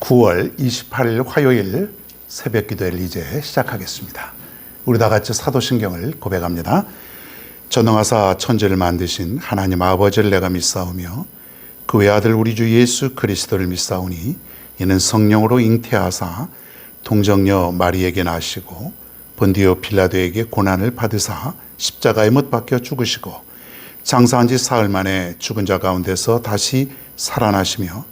9월 28일 화요일 새벽 기도회를 이제 시작하겠습니다. 우리 다 같이 사도신경을 고백합니다. 전능하사 천지를 만드신 하나님 아버지를 내가 믿사오며 그 외아들 우리 주 예수 그리스도를 믿사오니 이는 성령으로 잉태하사 동정녀 마리에게 나시고 본디오 빌라도에게 고난을 받으사 십자가에 못 박혀 죽으시고 장사한 지 사흘 만에 죽은 자 가운데서 다시 살아나시며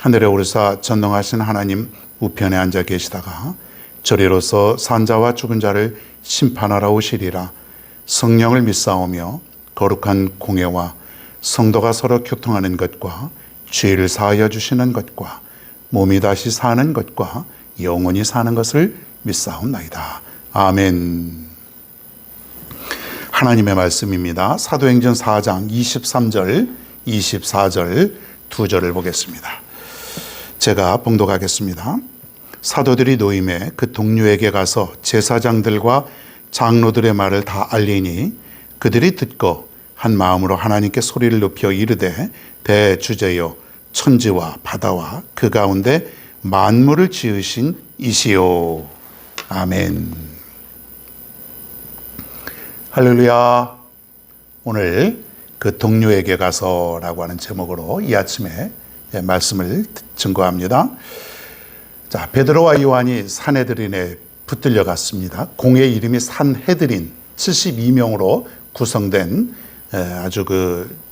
하늘에 오르사 전능하신 하나님 우편에 앉아 계시다가 저리로서 산자와 죽은 자를 심판하러 오시리라 성령을 믿사오며 거룩한 공예와 성도가 서로 교통하는 것과 죄를 사하여 주시는 것과 몸이 다시 사는 것과 영원히 사는 것을 믿사옵나이다. 아멘. 하나님의 말씀입니다. 사도행전 4장 23절, 24절 두 절을 보겠습니다. 제가 봉독하겠습니다. 사도들이 노임에 그 동료에게 가서 제사장들과 장로들의 말을 다 알리니 그들이 듣고 한 마음으로 하나님께 소리를 높여 이르되 대주제여 천지와 바다와 그 가운데 만물을 지으신 이시요 아멘. 할렐루야. 오늘 그 동료에게 가서라고 하는 제목으로 이 아침에 말씀을 증거합니다. 자, 베드로와 요한이 산헤드린에 붙들려 갔습니다. 공의 이름이 산헤드린 72명으로 구성된 아주 그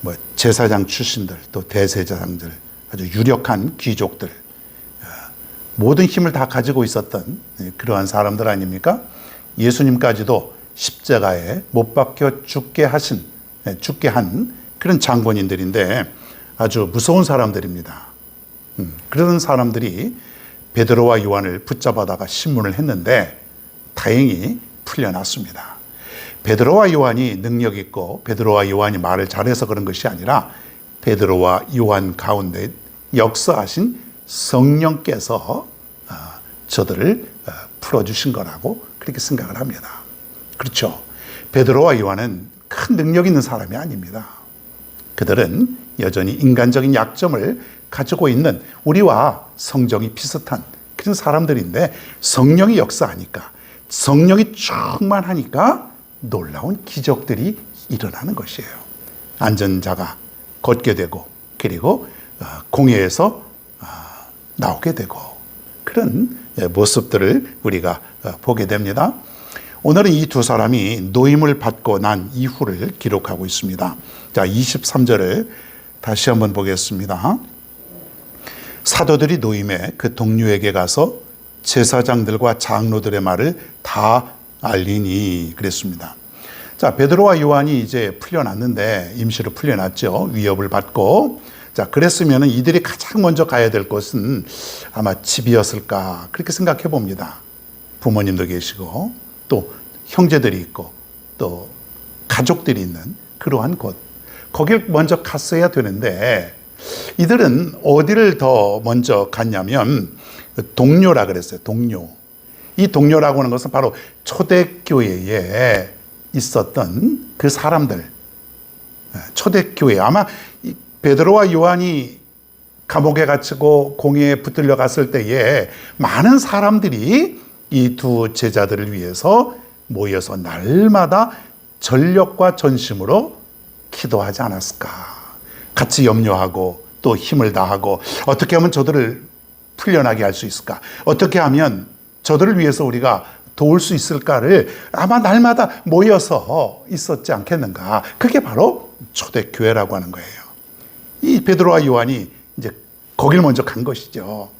뭐 제사장 출신들 또 대제사장들 아주 유력한 귀족들 모든 힘을 다 가지고 있었던 그러한 사람들 아닙니까? 예수님까지도 십자가에 못 박혀 죽게 하신 죽게 한 그런 장본인들인데 아주 무서운 사람들입니다. 음, 그런 사람들이 베드로와 요한을 붙잡아다가 신문을 했는데 다행히 풀려났습니다. 베드로와 요한이 능력 있고 베드로와 요한이 말을 잘해서 그런 것이 아니라 베드로와 요한 가운데 역사하신 성령께서 저들을 풀어주신 거라고 그렇게 생각을 합니다. 그렇죠. 베드로와 요한은 큰 능력 있는 사람이 아닙니다. 그들은 여전히 인간적인 약점을 가지고 있는 우리와 성정이 비슷한 그런 사람들인데 성령이 역사하니까 성령이 충만하니까 놀라운 기적들이 일어나는 것이에요. 안전자가 걷게 되고 그리고 공회에서 나오게 되고 그런 모습들을 우리가 보게 됩니다. 오늘은 이 두 사람이 노임을 받고 난 이후를 기록하고 있습니다. 자, 23절을 다시 한번 보겠습니다. 사도들이 노임에 그 동료에게 가서 제사장들과 장로들의 말을 다 알리니 그랬습니다. 자, 베드로와 요한이 이제 풀려났는데 임시로 풀려났죠. 위협을 받고. 자, 그랬으면 이들이 가장 먼저 가야 될 곳은 아마 집이었을까 그렇게 생각해 봅니다. 부모님도 계시고 또 형제들이 있고 또 가족들이 있는 그러한 곳. 거길 먼저 갔어야 되는데 이들은 어디를 더 먼저 갔냐면 동료라 그랬어요. 동료. 이 동료라고 하는 것은 바로 초대교회에 있었던 그 사람들. 초대교회. 아마 베드로와 요한이 감옥에 갇히고 공회에 붙들려 갔을 때에 많은 사람들이 이 두 제자들을 위해서 모여서 날마다 전력과 전심으로 기도하지 않았을까. 같이 염려하고 또 힘을 다하고 어떻게 하면 저들을 풀려나게 할 수 있을까? 어떻게 하면 저들을 위해서 우리가 도울 수 있을까를 아마 날마다 모여서 있었지 않겠는가. 그게 바로 초대교회라고 하는 거예요. 이 베드로와 요한이 이제 거길 먼저 간 것이죠.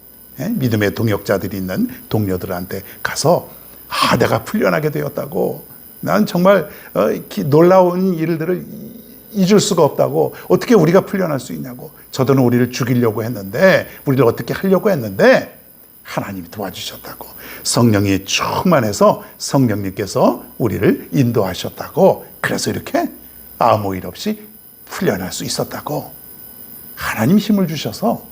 예? 믿음의 동역자들이 있는 동료들한테 가서 아, 내가 풀려나게 되었다고. 난 정말 어, 놀라운 일들을 잊을 수가 없다고. 어떻게 우리가 풀려날 수 있냐고. 저들은 우리를 죽이려고 했는데, 우리를 어떻게 하려고 했는데, 하나님이 도와주셨다고. 성령이 충만해서 성령님께서 우리를 인도하셨다고. 그래서 이렇게 아무 일 없이 풀려날 수 있었다고. 하나님 힘을 주셔서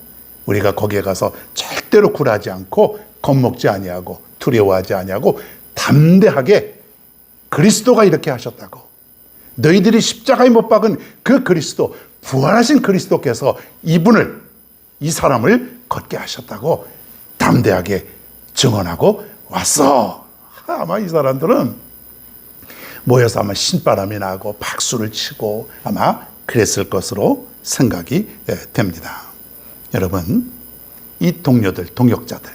우리가 거기에 가서 절대로 굴하지 않고 겁먹지 아니하고 두려워하지 아니하고 담대하게 그리스도가 이렇게 하셨다고. 너희들이 십자가에 못 박은 그 그리스도, 부활하신 그리스도께서 이분을, 이 사람을 걷게 하셨다고 담대하게 증언하고 왔어. 아마 이 사람들은 모여서 아마 신바람이 나고 박수를 치고 아마 그랬을 것으로 생각이 예, 됩니다. 여러분, 이 동료들, 동역자들,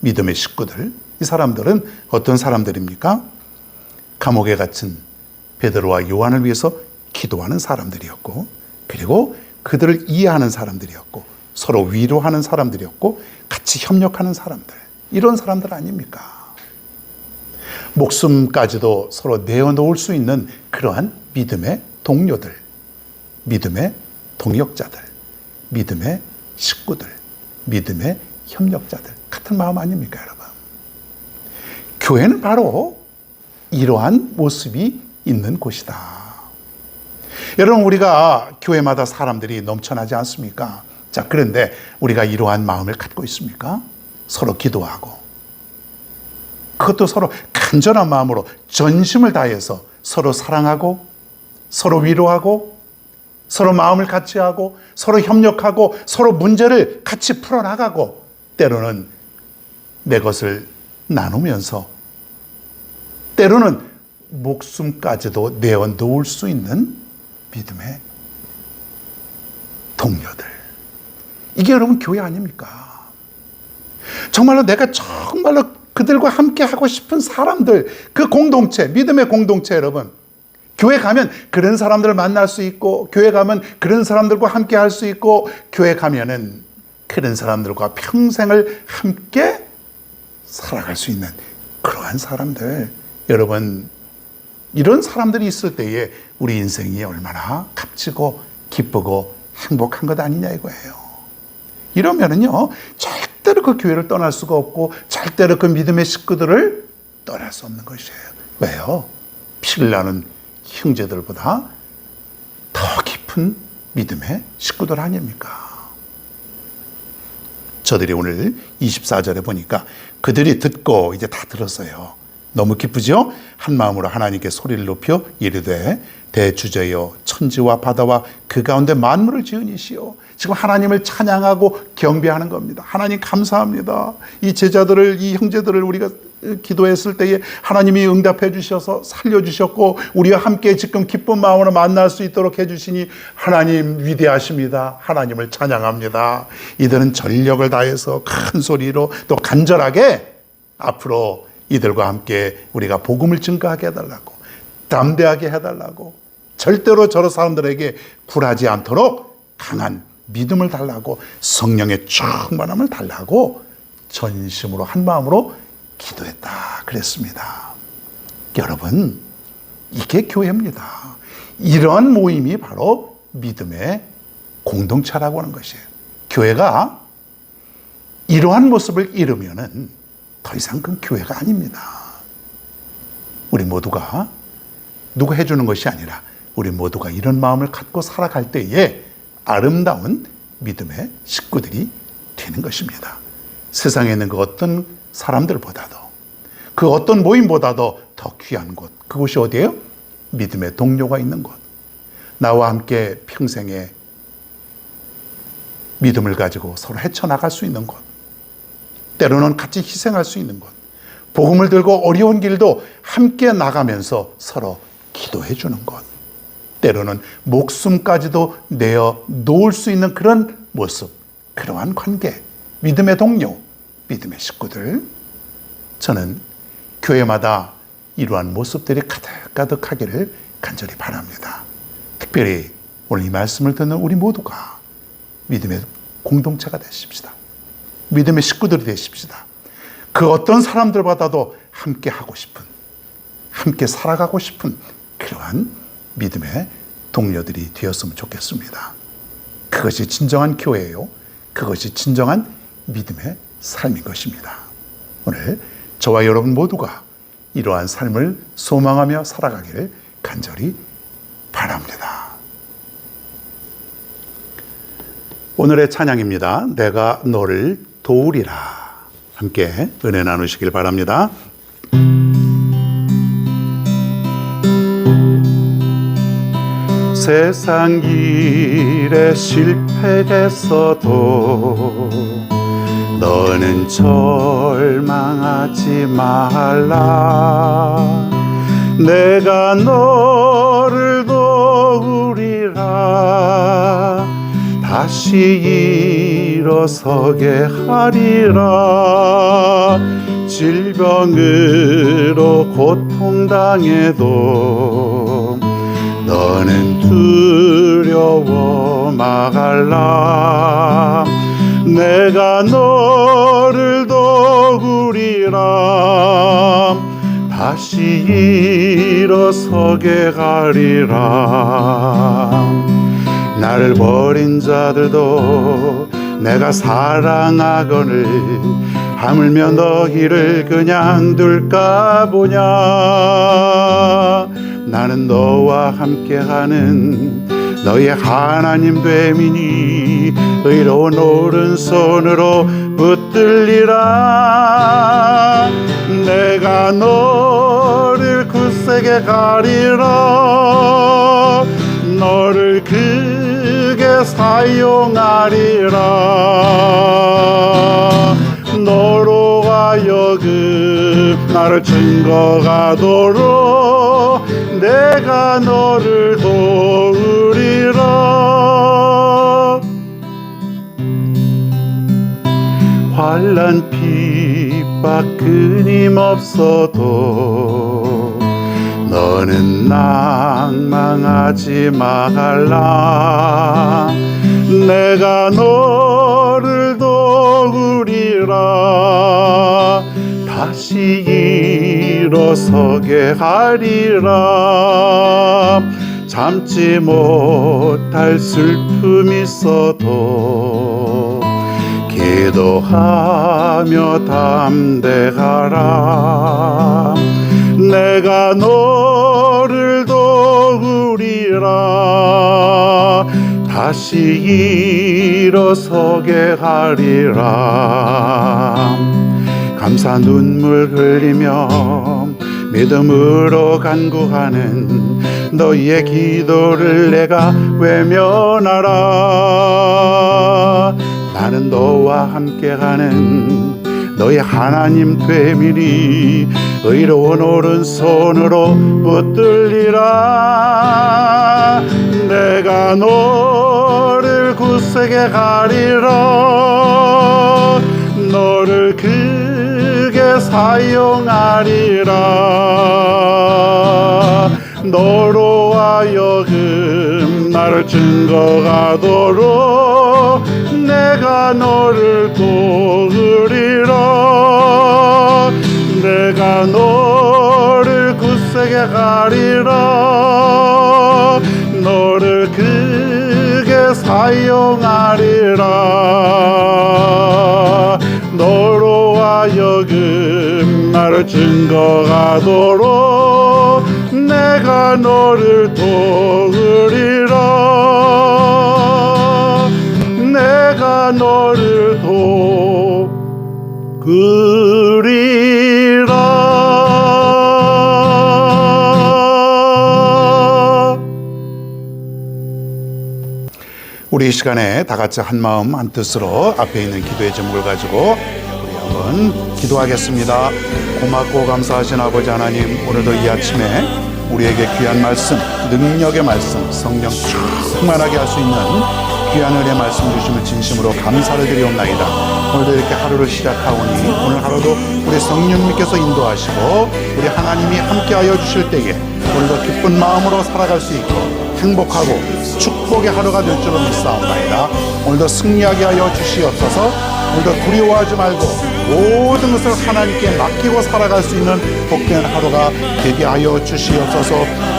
믿음의 식구들, 이 사람들은 어떤 사람들입니까? 감옥에 갇힌 베드로와 요한을 위해서 기도하는 사람들이었고, 그리고 그들을 이해하는 사람들이었고, 서로 위로하는 사람들이었고, 같이 협력하는 사람들. 이런 사람들 아닙니까? 목숨까지도 서로 내어놓을 수 있는 그러한 믿음의 동료들, 믿음의 동역자들, 믿음의 식구들, 믿음의 협력자들. 같은 마음 아닙니까, 여러분? 교회는 바로 이러한 모습이 있는 곳이다. 여러분, 우리가 교회마다 사람들이 넘쳐나지 않습니까? 자, 그런데 우리가 이러한 마음을 갖고 있습니까? 서로 기도하고, 그것도 서로 간절한 마음으로 전심을 다해서 서로 사랑하고, 서로 위로하고, 서로 마음을 같이 하고, 서로 협력하고, 서로 문제를 같이 풀어나가고, 때로는 내 것을 나누면서, 때로는 목숨까지도 내어 놓을 수 있는 믿음의 동료들. 이게 여러분 교회 아닙니까? 정말로 내가 정말로 그들과 함께 하고 싶은 사람들, 그 공동체, 믿음의 공동체 여러분. 교회 가면 그런 사람들을 만날 수 있고, 교회 가면 그런 사람들과 함께 할 수 있고, 교회 가면은 그런 사람들과 평생을 함께 살아갈 수 있는 그러한 사람들. 여러분, 이런 사람들이 있을 때에 우리 인생이 얼마나 값지고 기쁘고 행복한 것 아니냐 이거예요. 이러면은요, 절대로 그 교회를 떠날 수가 없고, 절대로 그 믿음의 식구들을 떠날 수 없는 것이에요. 왜요? 나는 형제들보다 더 깊은 믿음의 식구들 아닙니까? 저들이 오늘 24절에 보니까 그들이 듣고 이제 다 들었어요. 너무 기쁘죠? 한 마음으로 하나님께 소리를 높여 이르되 대주제여 천지와 바다와 그 가운데 만물을 이시여 지금 하나님을 찬양하고 경배하는 겁니다. 하나님 감사합니다. 이 제자들을 이 형제들을 우리가 기도했을 때에 하나님이 응답해 주셔서 살려 주셨고 우리와 함께 지금 기쁜 마음으로 만날 수 있도록 해 주시니 하나님 위대하십니다. 하나님을 찬양합니다. 이들은 전력을 다해서 큰 소리로 또 간절하게 앞으로 이들과 함께 우리가 복음을 증거하게 해 달라고 담대하게 해 달라고 절대로 저런 사람들에게 굴하지 않도록 강한 믿음을 달라고 성령의 충만함을 달라고 전심으로 한 마음으로 기도했다 그랬습니다. 여러분 이게 교회입니다. 이러한 모임이 바로 믿음의 공동체라고 하는 것이에요. 교회가 이러한 모습을 잃으면은 더 이상 그건 교회가 아닙니다. 우리 모두가 누가 해주는 것이 아니라 우리 모두가 이런 마음을 갖고 살아갈 때에 아름다운 믿음의 식구들이 되는 것입니다. 세상에 있는 그 어떤 사람들보다도 그 어떤 모임보다도 더 귀한 곳. 그곳이 어디예요? 믿음의 동료가 있는 곳. 나와 함께 평생에 믿음을 가지고 서로 헤쳐나갈 수 있는 곳. 때로는 같이 희생할 수 있는 곳. 복음을 들고 어려운 길도 함께 나가면서 서로 기도해 주는 것. 때로는 목숨까지도 내어 놓을 수 있는 그런 모습, 그러한 관계, 믿음의 동료, 믿음의 식구들. 저는 교회마다 이러한 모습들이 가득가득하기를 간절히 바랍니다. 특별히 오늘 이 말씀을 듣는 우리 모두가 믿음의 공동체가 되십시다. 믿음의 식구들이 되십시다. 그 어떤 사람들보다도 함께 하고 싶은, 함께 살아가고 싶은 그러한 믿음의 동료들이 되었으면 좋겠습니다. 그것이 진정한 교회예요. 그것이 진정한 믿음의 삶인 것입니다. 오늘 저와 여러분 모두가 이러한 삶을 소망하며 살아가기를 간절히 바랍니다. 오늘의 찬양입니다. 내가 너를 도우리라. 함께 은혜 나누시길 바랍니다. 세상 일에 실패했어도 너는 절망하지 말라. 내가 너를 도우리라. 다시 일어서게 하리라. 질병으로 고통당해도 너는 두려워 마갈라 내가 너를 도우리라. 다시 일어서게 가리라. 나를 버린 자들도 내가 사랑하거늘 하물며 너희를 그냥 둘까 보냐. 나는 너와 함께하는 너의 하나님 되미니 의로운 오른손으로 붙들리라. 내가 너를 굳세게 가리라. 너를 크게 사용하리라. 너로 하여금 나를 증거가도록 내가 너를 도 환란 핍박 끊임없어도 너는 낭망하지 말라. 내가 너를 도우리라. 다시 일어서게 하리라. 참지 못할 슬픔이 있어도 기도하며 담대하라. 내가 너를 도우리라. 다시 일어서게 하리라. 감사 눈물 흘리며 믿음으로 간구하는 너희의 기도를 내가 외면하라 나는 너와 함께하는 너희 하나님 되미니 의로운 오른손으로 붙들리라. 내가 너를 굳세게 가리라 너를 크게 사용하리라. 너로 하여금 나를 증거하도록 내가 너를 도우리라 내가 너를 굳세게 가리라. 너를 크게 사용하리라. 너로 하여금 나를 증거하도록 내가 너를 도우리라 내가 너를 도우리라 우리 이 시간에 다 같이 한 마음 한 뜻으로 앞에 있는 기도의 제목을 가지고 우리 한번 기도하겠습니다. 고맙고 감사하신 아버지 하나님 오늘도 이 아침에 우리에게 귀한 말씀, 능력의 말씀, 성령 충만하게 할 수 있는 귀한 은혜 말씀 주심을 진심으로 감사를 드리옵나이다. 오늘도 이렇게 하루를 시작하오니 오늘 하루도 우리 성령님께서 인도하시고 우리 하나님이 함께하여 주실 때에 오늘도 기쁜 마음으로 살아갈 수 있고 행복하고 축복의 하루가 될 줄로 믿사옵나이다. 오늘도 승리하게 하여 주시옵소서. 오늘도 두려워하지 말고 모든 것을 하나님께 맡기고 살아갈 수 있는 복된 하루가 되게 하여 주시옵소서.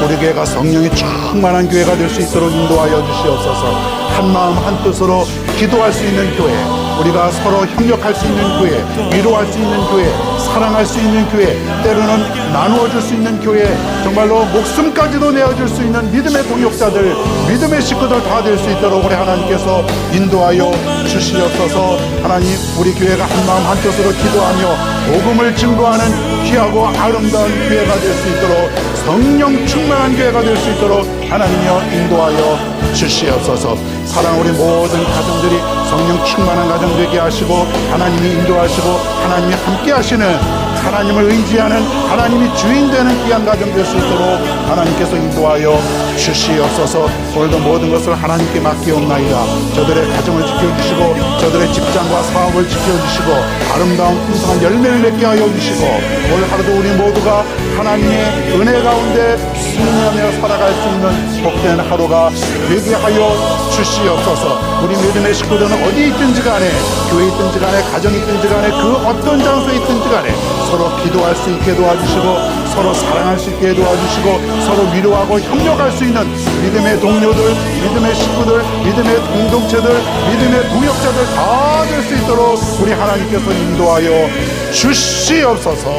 우리 교회가 성령이 충만한 교회가 될 수 있도록 인도하여 주시옵소서. 한 마음 한 뜻으로 기도할 수 있는 교회, 우리가 서로 협력할 수 있는 교회, 위로할 수 있는 교회, 사랑할 수 있는 교회, 때로는 나누어 줄 수 있는 교회, 정말로 목숨까지도 내어줄 수 있는 믿음의 동역자들, 믿음의 식구들 다 될 수 있도록 우리 하나님께서 인도하여 주시옵소서. 하나님, 우리 교회가 한 마음 한 뜻으로 기도하며 복음을 증거하는 귀하고 아름다운 교회가 될 수 있도록 성령 충만한 교회가 될 수 있도록 하나님여 인도하여 주시옵소서. 사랑 우리 모든 가정들이 성령 충만한 가정 되게 하시고 하나님이 인도하시고 하나님이 함께 하시는 하나님을 의지하는 하나님이 주인 되는 귀한 가정 될 수 있도록 하나님께서 인도하여 주시옵소서. 오늘도 모든 것을 하나님께 맡기옵나이다. 저들의 가정을 지켜주시고 저들의 직장과 사업을 지켜주시고 아름다운 풍성한 열매를 맺게 하여 주시고 오늘 하루도 우리 모두가 하나님의 은혜 가운데 순응하며 살아갈 수 있는 복된 하루가 되게 하여 주시옵소서. 우리 믿음의 식구들은 어디 있든지 간에 교회 있든지 간에 가정에 있든지 간에 그 어떤 장소에 있든지 간에 서로 기도할 수 있게 도와주시고 서로 사랑할 수 있게 도와주시고 서로 위로하고 협력할 수 있는 믿음의 동료들 믿음의 식구들 믿음의 공동체들 믿음의 동역자들 다 될 수 있도록 우리 하나님께서 인도하여 주시옵소서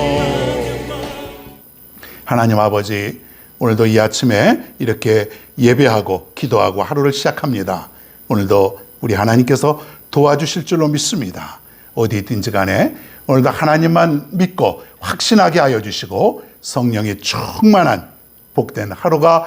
하나님 아버지 오늘도 이 아침에 이렇게 예배하고 기도하고 하루를 시작합니다. 오늘도 우리 하나님께서 도와주실 줄로 믿습니다. 어디 있든지 간에 오늘도 하나님만 믿고 확신하게 하여 주시고 성령의 충만한 복된 하루가